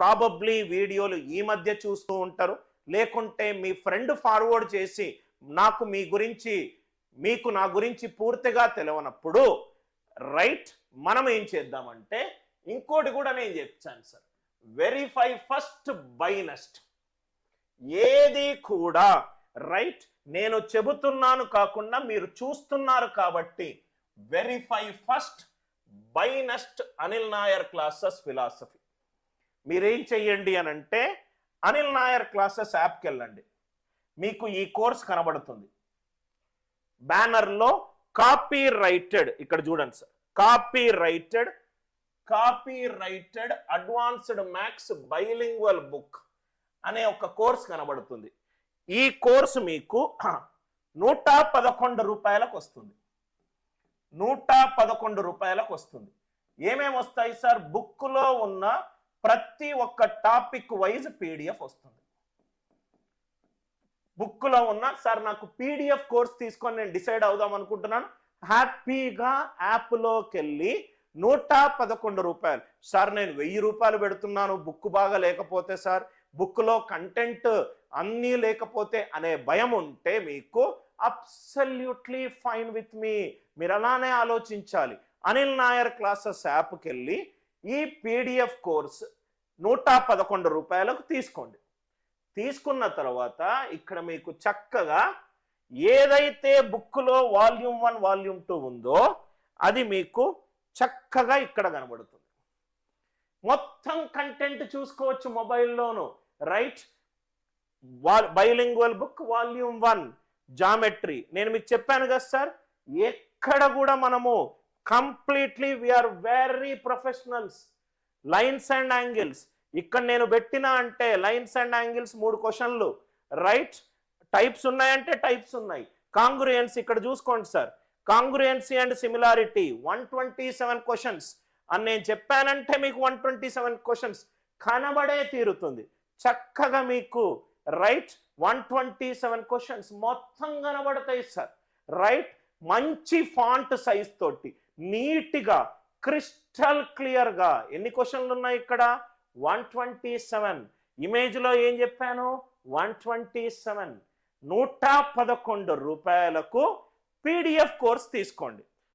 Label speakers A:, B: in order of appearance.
A: Probably వీడియోలు ఈ మధ్య చూస్తూ ఉంటారు. లేకుంటే మీ ఫ్రెండ్ ఫార్వర్డ్ చేసి నాకు మీ గురించి మీకు నా గురించి పూర్తిగా తెలియనప్పుడు రైట్ మనం ఏం చేద్దామంటే ఇంకోటి కూడా నేను చెప్తాను sir. Verify first by next ఏది కూడా రైట్ నేను చెబుతున్నాను కాకుండా మీరు చూస్తున్నారు కాబట్టి verify first by Anil Nair classes philosophy మీరేం చెయ్యండి అని అంటే అనిల్ నాయర్ క్లాసెస్ యాప్కి వెళ్ళండి. మీకు ఈ కోర్స్ కనబడుతుంది. బ్యానర్లో కాపీ రైటెడ్ ఇక్కడ చూడండి sir copyrighted copyrighted advanced maths bilingual book అనే ఒక కోర్స్ కనబడుతుంది. ఈ కోర్సు మీకు నూట పదకొండు రూపాయలకు వస్తుంది. నూట పదకొండు రూపాయలకు వస్తుంది. ఏమేమి వస్తాయి సార్? బుక్లో ఉన్న ప్రతి ఒక్క టాపిక్ వైజ్ పీడిఎఫ్ వస్తుంది. బుక్లో ఉన్న సార్ నాకు పీడిఎఫ్ కోర్స్ తీసుకొని నేను డిసైడ్ అవుదాం అనుకుంటున్నాను. హ్యాపీగా యాప్లోకి వెళ్ళి నూట పదకొండు రూపాయలు. సార్ నేను వెయ్యి రూపాయలు పెడుతున్నాను బుక్ బాగా లేకపోతే సార్ బుక్లో కంటెంట్ అన్నీ లేకపోతే అనే భయం ఉంటే మీకు అబ్సల్యూట్లీ ఫైన్ విత్ మీ. మీరు అలానే ఆలోచించాలి. అనిల్ నాయర్ క్లాసెస్ యాప్కి వెళ్ళి ఈ పీడిఎఫ్ కోర్స్ నూట పదకొండు రూపాయలకు తీసుకోండి. తీసుకున్న తర్వాత ఇక్కడ మీకు చక్కగా ఏదైతే బుక్లో వాల్యూమ్ వన్ వాల్యూమ్ టూ ఉందో అది మీకు చక్కగా ఇక్కడ కనబడుతుంది. మొత్తం కంటెంట్ చూసుకోవచ్చు మొబైల్లోను. Right? Bilingual book volume one geometry. నేను మీకు చెప్పాను కదా సార్ ఎక్కడ కూడా మనము completely we are very professionals lines and angles ఇక్కడ నేను పెట్టినా అంటే లైన్స్ అండ్ యాంగిల్స్ మూడు క్వశ్చన్లు రైట్ టైప్స్ ఉన్నాయంటే టైప్స్ ఉన్నాయి. కాంగ్రుయన్స్ ఇక్కడ చూసుకోండి sir congruency and similarity one twenty seven questions అని నేను చెప్పానంటే మీకు వన్ ట్వంటీ సెవెన్ క్వశ్చన్స్ కనబడే తీరుతుంది. చక్కగా మీకు right one twenty seven questions మొత్తం కనబడతాయి సార్ రైట్ మంచి ఫాంట్ సైజ్ తోటి నీట్గా క్రిస్టల్ క్లియర్గా. ఎన్ని క్వశ్చన్లు ఉన్నాయి ఇక్కడ? One twenty seven. ఇమేజ్లో ఏం చెప్పాను? One twenty seven. నూట పదకొండు రూపాయలకు పీడిఎఫ్ కోర్స్ తీసుకోండి.